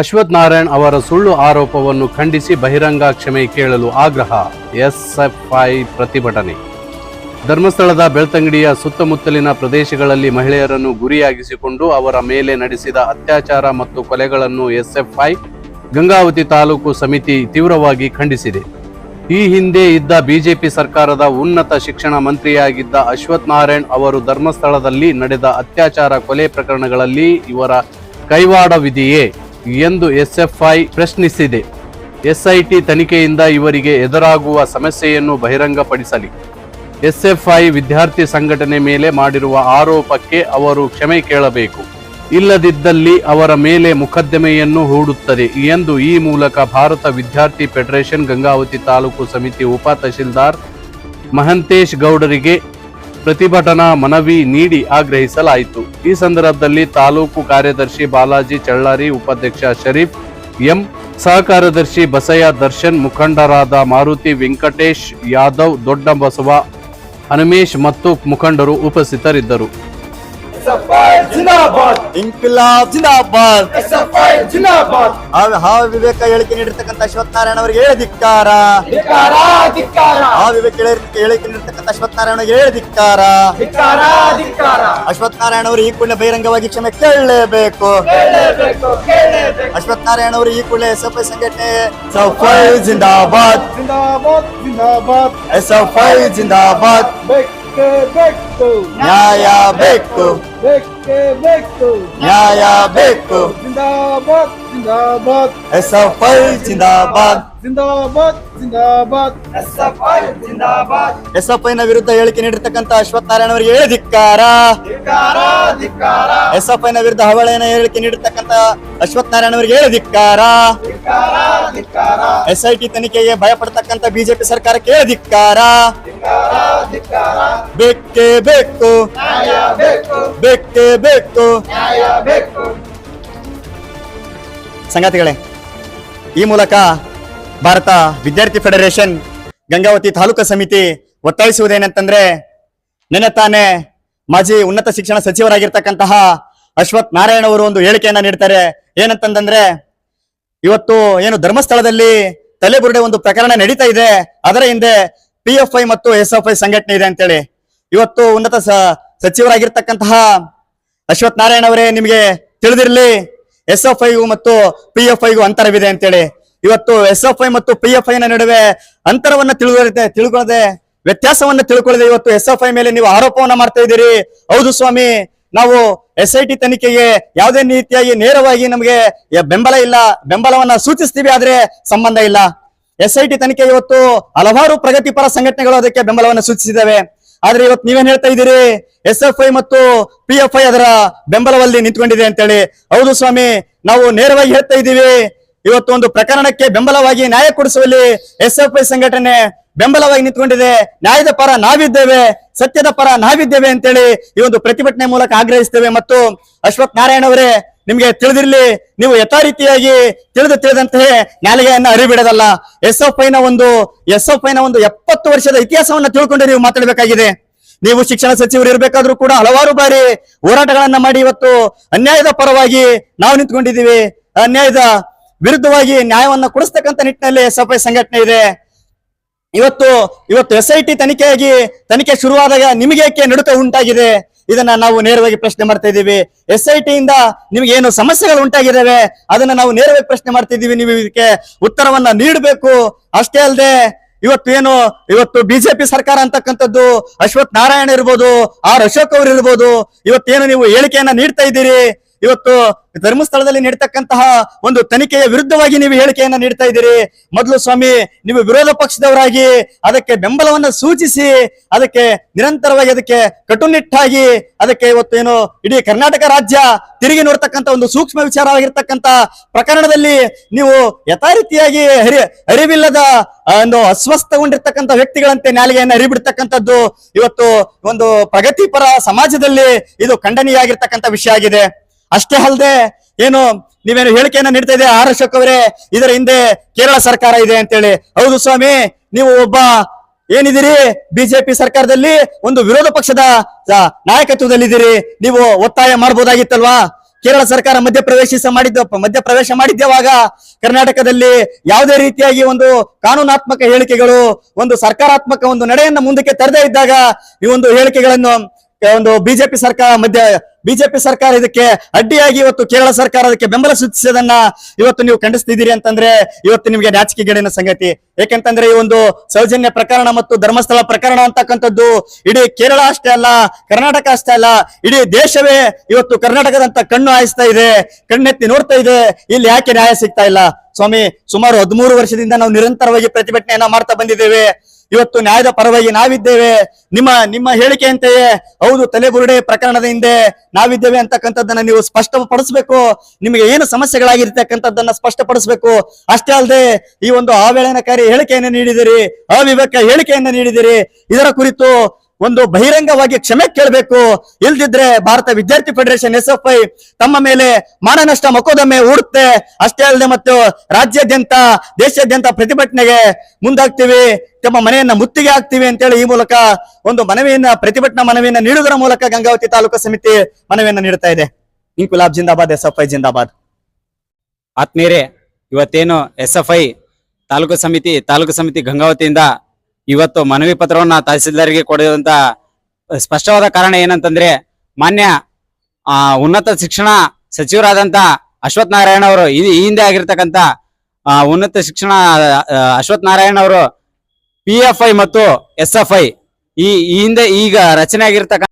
ಅಶ್ವಥ್ ನಾರಾಯಣ್ ಅವರ ಸುಳ್ಳು ಆರೋಪವನ್ನು ಖಂಡಿಸಿ ಬಹಿರಂಗ ಕ್ಷಮೆ ಕೇಳಲು ಆಗ್ರಹ, ಎಸ್ಎಫ್ಐ ಪ್ರತಿಭಟನೆ. ಧರ್ಮಸ್ಥಳದ ಬೆಳ್ತಂಗಡಿಯ ಸುತ್ತಮುತ್ತಲಿನ ಪ್ರದೇಶಗಳಲ್ಲಿ ಮಹಿಳೆಯರನ್ನು ಗುರಿಯಾಗಿಸಿಕೊಂಡು ಅವರ ಮೇಲೆ ನಡೆಸಿದ ಅತ್ಯಾಚಾರ ಮತ್ತು ಕೊಲೆಗಳನ್ನು ಎಸ್ಎಫ್ಐ, ಗಂಗಾವತಿ ತಾಲೂಕು ಸಮಿತಿ ತೀವ್ರವಾಗಿ ಖಂಡಿಸಿದೆ. ಈ ಹಿಂದೆ ಇದ್ದ ಬಿಜೆಪಿ ಸರ್ಕಾರದ ಉನ್ನತ ಶಿಕ್ಷಣ ಮಂತ್ರಿಯಾಗಿದ್ದ ಅಶ್ವಥ್ ನಾರಾಯಣ್ ಅವರು ಧರ್ಮಸ್ಥಳದಲ್ಲಿ ನಡೆದ ಅತ್ಯಾಚಾರ ಕೊಲೆ ಪ್ರಕರಣಗಳಲ್ಲಿ ಇವರ ಕೈವಾಡವಿದೆಯೇ? ಎಂದು ಎಸ್ಎಫ್ಐ ಪ್ರಶ್ನಿಸಿದೆ. ಎಸ್ಐಟಿ ತನಿಖೆಯಿಂದ ಇವರಿಗೆ ಎದುರಾಗುವ ಸಮಸ್ಯೆಯನ್ನು ಬಹಿರಂಗಪಡಿಸಲಿ. ಎಸ್ಎಫ್ಐ ವಿದ್ಯಾರ್ಥಿ ಸಂಘಟನೆ ಮೇಲೆ ಮಾಡಿರುವ ಆರೋಪಕ್ಕೆ ಅವರು ಕ್ಷಮೆ ಕೇಳಬೇಕು. ಇಲ್ಲದಿದ್ದಲ್ಲಿ ಅವರ ಮೇಲೆ ಮುಕದ್ದಮೆಯನ್ನು ಹೂಡುತ್ತದೆ ಎಂದು ಈ ಮೂಲಕ ಭಾರತ ವಿದ್ಯಾರ್ಥಿ ಫೆಡರೇಷನ್ ಗಂಗಾವತಿ ತಾಲೂಕು ಸಮಿತಿ ಉಪ ತಹಶೀಲ್ದಾರ್ ಮಹಂತೇಶ್ ಗೌಡರಿಗೆ ಪ್ರತಿಭಟನಾ ಮನವಿ ನೀಡಿ ಆಗ್ರಹಿಸಲಾಯಿತು. ಈ ಸಂದರ್ಭದಲ್ಲಿ ತಾಲೂಕು ಕಾರ್ಯದರ್ಶಿ ಬಾಲಾಜಿ ಚಳ್ಳಾರಿ, ಉಪಾಧ್ಯಕ್ಷ ಶರೀಫ್, ಎಂ ಸಹಕಾರ್ಯದರ್ಶಿ ಬಸಯ್ಯ ದರ್ಶನ್, ಮುಖಂಡರಾದ ಮಾರುತಿ ವೆಂಕಟೇಶ್, ಯಾದವ್ ದೊಡ್ಡ ಬಸವ ಹನುಮೇಶ್ ಮತ್ತು ಮುಖಂಡರು ಉಪಸ್ಥಿತರಿದ್ದರು. ಜಿಂದಾಬಾದ್. ಇನ್ಕಿಲಾಬ್ ಜಿಂದಾಬಾದ್. ಎಸ್ಎಫ್ಐ ಜಿಂದಾಬಾದ್. ಹಾವ್ ಹಾವ್ ವಿವೇಕ ಹೇಳಿಕೆ ನೀಡಿರ್ತಕ್ಕಂಥ ಅಶ್ವತ್ಥನಾರಾಯಣ ಅವರಿಗೆ ಹೇಳಿ ಧಿಕ್ಕಾರ. ಧಿಕ್ಕಾರ ಧಿಕ್ಕಾರ. ಆ ವಿವೇಕ ಹೇಳಿಕೆ ಹೇಳಿಕೆ ನೀಡಿರ್ತಕ್ಕಂಥ ಅಶ್ವತ್ಥನಾರಾಯಣ ಅವರಿಗೆ ಹೇಳಿ ಧಿಕ್ಕಾರ. ಧಿಕ್ಕಾರ ಧಿಕ್ಕಾರ. ಅಶ್ವತ್ಥನಾರಾಯಣ ಅವರು ಈ ಕೂಡಲೇ ಬಹಿರಂಗವಾಗಿ ಕ್ಷಮೆ ಕೇಳಲೇಬೇಕು. ಕೇಳಲೇಬೇಕು ಕೇಳಲೇಬೇಕು. ಅಶ್ವಥ್ ನಾರಾಯಣ ಅವರು ಈ ಕೂಡಲೇ ಎಸ್ ಎಫ್ ಐ ಸಂಘಟನೆ ಎಸ್ಎಫ್ಐ ಜಿಂದಾಬಾದ್. ಜಿಂದಾಬಾದ್ ಜಿಂದಾಬಾದ್. ಎಸ್ಎಫ್ಐ ಜಿಂದಾಬಾದ್. ಬೇಕೇ ಬೇಕು ನ್ಯಾಯ ಬೇಕು ಬೇಕೇ ಬೇಕು ನ್ಯಾಯ ಬೇಕು ಜಿಂದಾಬಾದ್. ಜಿಂದಾಬಾದ್ ಎಸ್ಎಫ್ಐ ಐ ಜಿಂದಾಬಾದ್. ಜಿಂದಾಬಾದ್ ಎಸ್ಎಫ್ಐ ಜಿಂದಾಬಾದ್. ಎಸ್ಎಫ್ಐ ನ ವಿರುದ್ಧ ಹೇಳಿಕೆ ನೀಡಿರ್ತಕ್ಕಂಥ ಅಶ್ವಥ್ ನಾರಾಯಣ ಅವರಿಗೆ ಹೇಳಿ ಧಿಕ್ಕಾರ. ಧಿಕ್ಕಾರ ಧಿಕ್ಕಾರ. ಎಸ್ಎಫ್ಐ ನ ವಿರುದ್ಧ ಹವಳೆಯನ್ನ ಹೇಳಿಕೆ ನೀಡಿರ್ತಕ್ಕಂಥ ಅಶ್ವಥ್ ನಾರಾಯಣ ಅವರಿಗೆ ಹೇಳಿ ಧಿಕ್ಕಾರ. ಧಿಕ್ಕಾರ ಧಿಕ್ಕಾರ. ಎಸ್ಐಟಿ ತನಿಖೆಗೆ ಭಯಪಡ್ತಕ್ಕಂಥ ಬಿಜೆಪಿ ಸರ್ಕಾರಕ್ಕೆ ಹೇಳಿ ಧಿಕ್ಕಾರ. ಧಿಕ್ಕಾರ ಧಿಕ್ಕಾರ. ಬೇಕೇ ಬೇಕು. ನ್ಯಾಯ ಬೇಕು. ಬೇಕೇ ಬೇಕು. ನ್ಯಾಯ ಬೇಕು. ಸಂಗಾತಿಗಳೇ ಈ ಮೂಲಕ ಭಾರತ ವಿದ್ಯಾರ್ಥಿ ಫೆಡರೇಷನ್ ಗಂಗಾವತಿ ತಾಲೂಕು ಸಮಿತಿ ಒತ್ತಾಯಿಸುವುದೇನಂತಂದ್ರೆ ನಿನ್ನೆ ತಾನೇ ಮಾಜಿ ಉನ್ನತ ಶಿಕ್ಷಣ ಸಚಿವರಾಗಿರ್ತಕ್ಕಂತಹ ಅಶ್ವಥ್ ನಾರಾಯಣ ಅವರು ಒಂದು ಹೇಳಿಕೆಯನ್ನ ನೀಡ್ತಾರೆ. ಏನಂತಂದ್ರೆ, ಇವತ್ತು ಏನು ಧರ್ಮಸ್ಥಳದಲ್ಲಿ ತಲೆಬುರುಡೆ ಒಂದು ಪ್ರಕರಣ ನಡೀತಾ ಇದೆ. ಅದರ ಹಿಂದೆ ಪಿ ಎಫ್ ಐ ಮತ್ತು ಎಸ್ ಎಫ್ ಐ ಸಂಘಟನೆ ಇದೆ ಅಂತೇಳಿ. ಇವತ್ತು ಉನ್ನತ ಸಚಿವರಾಗಿರ್ತಕ್ಕಂತಹ ಅಶ್ವಥ್ ನಾರಾಯಣ ಅವರೇ ನಿಮಗೆ ತಿಳಿದಿರಲಿ ಎಸ್ ಎಫ್ ಐಗೂ ಮತ್ತು ಪಿ ಎಫ್ ಐಗೂ ಅಂತರವಿದೆ ಅಂತೇಳಿ. ಇವತ್ತು ಎಸ್ ಎಫ್ ಐ ಮತ್ತು ಪಿ ಎಫ್ ಐ ನಡುವೆ ಅಂತರವನ್ನ ತಿಳ್ಕೊಳ್ಳದೆ ತಿಳ್ಕೊಳ್ಳದೆ, ವ್ಯತ್ಯಾಸವನ್ನ ತಿಳ್ಕೊಳ್ಳದೆ ಇವತ್ತು ಎಸ್ ಎಫ್ ಐ ಮೇಲೆ ನೀವು ಆರೋಪವನ್ನ ಮಾಡ್ತಾ ಇದ್ದೀರಿ. ಹೌದು ಸ್ವಾಮಿ, ನಾವು ಎಸ್ ಐ ಟಿ ತನಿಖೆಗೆ ಯಾವುದೇ ರೀತಿಯಾಗಿ ನೇರವಾಗಿ ನಮಗೆ ಬೆಂಬಲ ಇಲ್ಲ. ಬೆಂಬಲವನ್ನ ಸೂಚಿಸ್ತೀವಿ ಆದ್ರೆ ಸಂಬಂಧ ಇಲ್ಲ. ಎಸ್ ಐ ಟಿ ತನಿಖೆ ಇವತ್ತು ಹಲವಾರು ಪ್ರಗತಿಪರ ಸಂಘಟನೆಗಳು ಅದಕ್ಕೆ ಬೆಂಬಲವನ್ನು ಸೂಚಿಸಿದ್ದಾವೆ. ಆದ್ರೆ ಇವತ್ತು ನೀವೇನ್ ಹೇಳ್ತಾ ಇದ್ದೀರಿ? ಎಸ್ ಎಫ್ ಐ ಮತ್ತು ಪಿ ಎಫ್ ಐ ಅದರ ಬೆಂಬಲದಲ್ಲಿ ನಿಂತ್ಕೊಂಡಿದೆ ಅಂತೇಳಿ. ಹೌದು ಸ್ವಾಮಿ, ನಾವು ನೇರವಾಗಿ ಹೇಳ್ತಾ ಇದ್ದೀವಿ. ಇವತ್ತು ಒಂದು ಪ್ರಕರಣಕ್ಕೆ ಬೆಂಬಲವಾಗಿ ನ್ಯಾಯ ಕೊಡಿಸುವಲ್ಲಿ ಎಸ್ ಎಫ್ ಐ ಸಂಘಟನೆ ಬೆಂಬಲವಾಗಿ ನಿಂತ್ಕೊಂಡಿದೆ. ನ್ಯಾಯದ ಪರ ನಾವಿದ್ದೇವೆ, ಸತ್ಯದ ಪರ ನಾವಿದ್ದೇವೆ ಅಂತೇಳಿ ಈ ಒಂದು ಪ್ರತಿಭಟನೆ ಮೂಲಕ ಆಗ್ರಹಿಸ್ತೇವೆ. ಮತ್ತು ಅಶ್ವಥ್ ನಾರಾಯಣ ಅವರೇ, ನಿಮ್ಗೆ ತಿಳಿದಿರ್ಲಿ, ನೀವು ಯಥಾರೀತಿಯಾಗಿ ತಿಳಿದು ತಿಳಿದಂತೆ ನ್ಯಾಯಾಲಯನ್ನ ಅರಿಬಿಡದಲ್ಲ ಎಸ್ ಎಫ್ ಐನ ಒಂದು ಎಸ್ ಎಫ್ ಐನ ಒಂದು ಎಪ್ಪತ್ತು ವರ್ಷದ ಇತಿಹಾಸವನ್ನ ತಿಳ್ಕೊಂಡು ನೀವು ಮಾತಾಡಬೇಕಾಗಿದೆ. ನೀವು ಶಿಕ್ಷಣ ಸಚಿವರು ಇರಬೇಕಾದ್ರೂ ಕೂಡ ಹಲವಾರು ಬಾರಿ ಹೋರಾಟಗಳನ್ನ ಮಾಡಿ ಇವತ್ತು ಅನ್ಯಾಯದ ಪರವಾಗಿ ನಾವು ನಿಂತ್ಕೊಂಡಿದ್ದೀವಿ. ಅನ್ಯಾಯದ ವಿರುದ್ಧವಾಗಿ ನ್ಯಾಯವನ್ನ ಕೊಡಿಸ್ತಕ್ಕಂಥ ನಿಟ್ಟಿನಲ್ಲಿ ಎಸ್ ಎಫ್ ಸಂಘಟನೆ ಇದೆ. ಇವತ್ತು ಇವತ್ತು ಎಸ್ ಐ ಟಿ ತನಿಖೆಯಾಗಿ, ತನಿಖೆ ಶುರುವಾದಾಗ ನಿಮಗೆ ಏಕೆ ನಡುಕ ಉಂಟಾಗಿದೆ? ಇದನ್ನ ನಾವು ನೇರವಾಗಿ ಪ್ರಶ್ನೆ ಮಾಡ್ತಾ ಇದ್ದೀವಿ. ಎಸ್ ಐ ಟಿ ಇಂದ ನಿಮ್ಗೆ ಏನು ಸಮಸ್ಯೆಗಳು ಉಂಟಾಗಿದ್ದಾವೆ? ಅದನ್ನ ನಾವು ನೇರವಾಗಿ ಪ್ರಶ್ನೆ ಮಾಡ್ತಾ ಇದ್ದೀವಿ. ನೀವು ಇದಕ್ಕೆ ಉತ್ತರವನ್ನ ನೀಡಬೇಕು. ಅಷ್ಟೇ ಅಲ್ಲದೆ, ಇವತ್ತು ಏನು, ಇವತ್ತು ಬಿಜೆಪಿ ಸರ್ಕಾರ ಅಂತಕ್ಕಂಥದ್ದು ಅಶ್ವಥ್ ನಾರಾಯಣ ಇರ್ಬೋದು, ಆರ್ ಅಶೋಕ್ ಅವರು ಇರ್ಬೋದು, ಇವತ್ತೇನು ನೀವು ಹೇಳಿಕೆಯನ್ನ ನೀಡ್ತಾ ಇದ್ದೀರಿ? ಇವತ್ತು ಧರ್ಮಸ್ಥಳದಲ್ಲಿ ನೀಡ್ತಕ್ಕಂತಹ ಒಂದು ತನಿಖೆಯ ವಿರುದ್ಧವಾಗಿ ನೀವು ಹೇಳಿಕೆಯನ್ನ ನೀಡ್ತಾ ಇದ್ದೀರಿ. ಮೊದಲು ಸ್ವಾಮಿ, ನೀವು ವಿರೋಧ ಪಕ್ಷದವರಾಗಿ ಅದಕ್ಕೆ ಬೆಂಬಲವನ್ನ ಸೂಚಿಸಿ, ಅದಕ್ಕೆ ನಿರಂತರವಾಗಿ ಅದಕ್ಕೆ ಕಟುನಿಟ್ಟಾಗಿ ಅದಕ್ಕೆ ಇವತ್ತು ಏನು ಇಡೀ ಕರ್ನಾಟಕ ರಾಜ್ಯ ತಿರುಗಿ ನೋಡ್ತಕ್ಕಂಥ ಒಂದು ಸೂಕ್ಷ್ಮ ವಿಚಾರವಾಗಿರ್ತಕ್ಕಂಥ ಪ್ರಕರಣದಲ್ಲಿ ನೀವು ಯಥಾರೀತಿಯಾಗಿ ಹರಿ, ಅರಿವಿಲ್ಲದ ಒಂದು ಅಸ್ವಸ್ಥಗೊಂಡಿರ್ತಕ್ಕಂಥ ವ್ಯಕ್ತಿಗಳಂತೆ ನಾಲಿಗೆಯನ್ನು ಅರಿಬಿಡ್ತಕ್ಕಂಥದ್ದು ಇವತ್ತು ಒಂದು ಪ್ರಗತಿಪರ ಸಮಾಜದಲ್ಲಿ ಇದು ಖಂಡನೀಯ ಆಗಿರ್ತಕ್ಕಂಥ ವಿಷಯ ಆಗಿದೆ. ಅಷ್ಟೇ ಅಲ್ಲದೆ ಏನು ನೀವೇನು ಹೇಳಿಕೆಯನ್ನ ನೀಡ್ತಾ ಇದೆ ಆರ್ ಅಶೋಕ್ ಅವರೇ, ಇದರ ಹಿಂದೆ ಕೇರಳ ಸರ್ಕಾರ ಇದೆ ಅಂತೇಳಿ. ಹೌದು ಸ್ವಾಮಿ, ನೀವು ಒಬ್ಬ ಏನಿದ್ದೀರಿ? ಬಿಜೆಪಿ ಸರ್ಕಾರದಲ್ಲಿ ಒಂದು ವಿರೋಧ ಪಕ್ಷದ ನಾಯಕತ್ವದಲ್ಲಿ ನಾಯಕತ್ವದಲ್ಲಿದ್ದೀರಿ. ನೀವು ಒತ್ತಾಯ ಮಾಡಬಹುದಾಗಿತ್ತಲ್ವಾ ಕೇರಳ ಸರ್ಕಾರ ಮಧ್ಯಪ್ರವೇಶಿಸ ಮಾಡಿದ್ದ, ಮಧ್ಯಪ್ರವೇಶ ಮಾಡಿದ್ದೇವಾಗ ಕರ್ನಾಟಕದಲ್ಲಿ ಯಾವುದೇ ರೀತಿಯಾಗಿ ಒಂದು ಕಾನೂನಾತ್ಮಕ ಹೇಳಿಕೆಗಳು, ಒಂದು ಸರ್ಕಾರಾತ್ಮಕ ಒಂದು ನಡೆಯನ್ನ ಮುಂದಕ್ಕೆ ತರದೇ ಇದ್ದಾಗ ಈ ಒಂದು ಹೇಳಿಕೆಗಳನ್ನು, ಒಂದು ಬಿಜೆಪಿ ಸರ್ಕಾರ ಮಧ್ಯ ಬಿಜೆಪಿ ಸರ್ಕಾರ ಇದಕ್ಕೆ ಅಡ್ಡಿಯಾಗಿ ಇವತ್ತು ಕೇರಳ ಸರ್ಕಾರ ಅದಕ್ಕೆ ಬೆಂಬಲ ಸೂಚಿಸೋದನ್ನ ಇವತ್ತು ನೀವು ಖಂಡಿಸ್ತಿದ್ದೀರಿ ಅಂತಂದ್ರೆ ಇವತ್ತು ನಿಮಗೆ ನಾಚಿಕೆಗೇಡಿನ ಸಂಗತಿ. ಏಕೆಂತಂದ್ರೆ ಈ ಒಂದು ಸೌಜನ್ಯ ಪ್ರಕರಣ ಮತ್ತು ಧರ್ಮಸ್ಥಳ ಪ್ರಕರಣ ಅಂತಕ್ಕಂಥದ್ದು ಇಡೀ ಕೇರಳ ಅಷ್ಟೇ ಅಲ್ಲ, ಕರ್ನಾಟಕ ಅಷ್ಟೇ ಅಲ್ಲ, ಇಡೀ ದೇಶವೇ ಇವತ್ತು ಕರ್ನಾಟಕದಂತ ಕಣ್ಣು ಹಾಯಿಸ್ತಾ ಇದೆ, ಕಣ್ಣೆತ್ತಿ ನೋಡ್ತಾ ಇದೆ. ಇಲ್ಲಿ ಯಾಕೆ ನ್ಯಾಯ ಸಿಗ್ತಾ ಇಲ್ಲ? ಸ್ವಾಮಿ, ಸುಮಾರು ಹದಿಮೂರು ವರ್ಷದಿಂದ ನಾವು ನಿರಂತರವಾಗಿ ಪ್ರತಿಭಟನೆಯನ್ನ ಮಾಡ್ತಾ ಬಂದಿದ್ದೇವೆ. ಇವತ್ತು ನ್ಯಾಯದ ಪರವಾಗಿ ನಾವಿದ್ದೇವೆ. ನಿಮ್ಮ ನಿಮ್ಮ ಹೇಳಿಕೆಯಂತೆಯೇ ಹೌದು, ತಲೆಬುರುಡೆ ಪ್ರಕರಣದ ಹಿಂದೆ ನಾವಿದ್ದೇವೆ ಅಂತಕ್ಕಂಥದ್ದನ್ನ ನೀವು ಸ್ಪಷ್ಟಪಡಿಸಬೇಕು. ನಿಮಗೆ ಏನು ಸಮಸ್ಯೆಗಳಾಗಿರ್ತಕ್ಕಂಥದ್ದನ್ನ ಸ್ಪಷ್ಟಪಡಿಸಬೇಕು. ಅಷ್ಟೇ ಅಲ್ಲದೆ ಈ ಒಂದು ಆವೇಳನಕಾರಿ ಹೇಳಿಕೆಯನ್ನು ನೀಡಿದಿರಿ, ಅವಿವೇಕ ಹೇಳಿಕೆಯನ್ನು ನೀಡಿದಿರಿ. ಇದರ ಕುರಿತು ಒಂದು ಬಹಿರಂಗವಾಗಿ ಕ್ಷಮೆ ಕೇಳಬೇಕು. ಇಲ್ದಿದ್ರೆ ಭಾರತ ವಿದ್ಯಾರ್ಥಿ ಫೆಡರೇಷನ್ ಎಸ್ ಎಫ್ ಐ ತಮ್ಮ ಮೇಲೆ ಮಾನನಷ್ಟ ಮೊಕದ್ದಮೆ ಹೂಡುತ್ತೆ. ಅಷ್ಟೇ ಅಲ್ಲದೆ ಮತ್ತು ರಾಜ್ಯಾದ್ಯಂತ, ದೇಶಾದ್ಯಂತ ಪ್ರತಿಭಟನೆಗೆ ಮುಂದಾಗ್ತೀವಿ. ತಮ್ಮ ಮನೆಯನ್ನ ಮುತ್ತಿಗೆ ಹಾಕ್ತೀವಿ ಅಂತೇಳಿ ಈ ಮೂಲಕ ಒಂದು ಮನವಿಯನ್ನ, ಪ್ರತಿಭಟನಾ ಮನವಿಯನ್ನ ನೀಡುವುದರ ಮೂಲಕ ಗಂಗಾವತಿ ತಾಲೂಕು ಸಮಿತಿ ಮನವಿಯನ್ನ ನೀಡುತ್ತಾ ಇದೆ. ಇಂಕುಲಾಬ್ ಜಿಂದಾಬಾದ್ ಎಸ್ ಎಫ್ ಐ ಜಿಂದಾಬಾದ್. ಆತ್ಮೀಯರೇ, ಇವತ್ತೇನು ಎಸ್ ಎಫ್ ಐ ತಾಲೂಕು ಸಮಿತಿ ತಾಲೂಕು ಸಮಿತಿ ಗಂಗಾವತಿಯಿಂದ ಇವತ್ತು ಮನವಿ ಪತ್ರವನ್ನ ತಹಸೀಲ್ದಾರ್ಗೆ ಕೊಡುವಂತ ಸ್ಪಷ್ಟವಾದ ಕಾರಣ ಏನಂತಂದ್ರೆ ಮಾನ್ಯ ಉನ್ನತ ಶಿಕ್ಷಣ ಸಚಿವರಾದಂತ ಅಶ್ವಥ್ ನಾರಾಯಣ ಅವರು ಈ ಹಿಂದೆ ಆಗಿರ್ತಕ್ಕಂತ ಆ, ಉನ್ನತ ಶಿಕ್ಷಣ ಅಶ್ವಥ್ ನಾರಾಯಣ ಅವರು ಪಿ ಎಫ್ ಐ ಮತ್ತು ಎಸ್ ಎಫ್ ಐ ಈ ಹಿಂದೆ ಈಗ ರಚನೆ ಆಗಿರ್ತಕ್ಕಂಥ